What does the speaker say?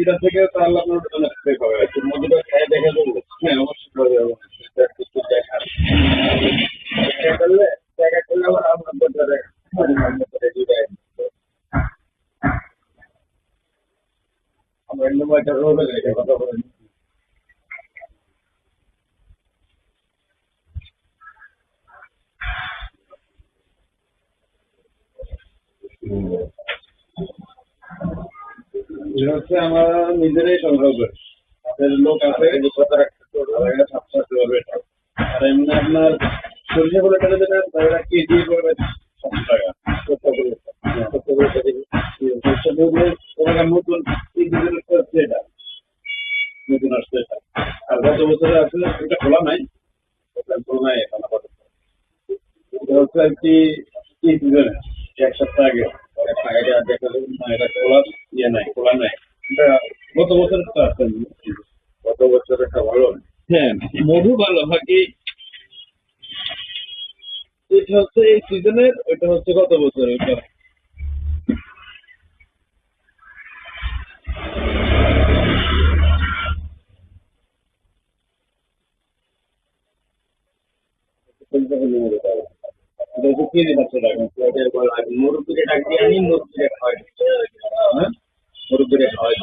এটা থেকে তাহলে আপনার ওটা দেখতে হবে। একটু মধুটা খেয়ে দেখা যাবে হ্যাঁ অবশ্যই যাব একটু দেখা। করলে দেখা করলে আবার আপনার বাজারে আমরা অন্য একটা কথা বলেন। এটা হচ্ছে আমরা নিজেরাই সংগ্রহ করি। আমাদের লোক আছে তারা সাতশো পারবে আর এমনি আপনার সরিষা বলে টাকা দেবেন তারা কেজি পড়বে সাতশো টাকা, সত্তর করে সত্তর করে টাকা কেজি। ওরা নতুন তিন দিনের হচ্ছে এটা। নতুন আসছে এটা। আর গত বছরে আসলে এটা খোলা নাই। এটা খোলা নাই এখন আপাতত। এটা হচ্ছে আর কি কি সিজনে এক সপ্তাহ আগে ইয়ে খোলা নাই। এটা গত বছর তো আসছে গত বছর একটা ভালো হ্যাঁ। মধু ভালো বাকি এটা হচ্ছে এই সিজনের ওইটা হচ্ছে গত বছর ওইটা। ডাক দিয়ে আনি মুরব্বীকে খাওয়াই। হ্যাঁ? মুরব্বীকে খাওয়াই।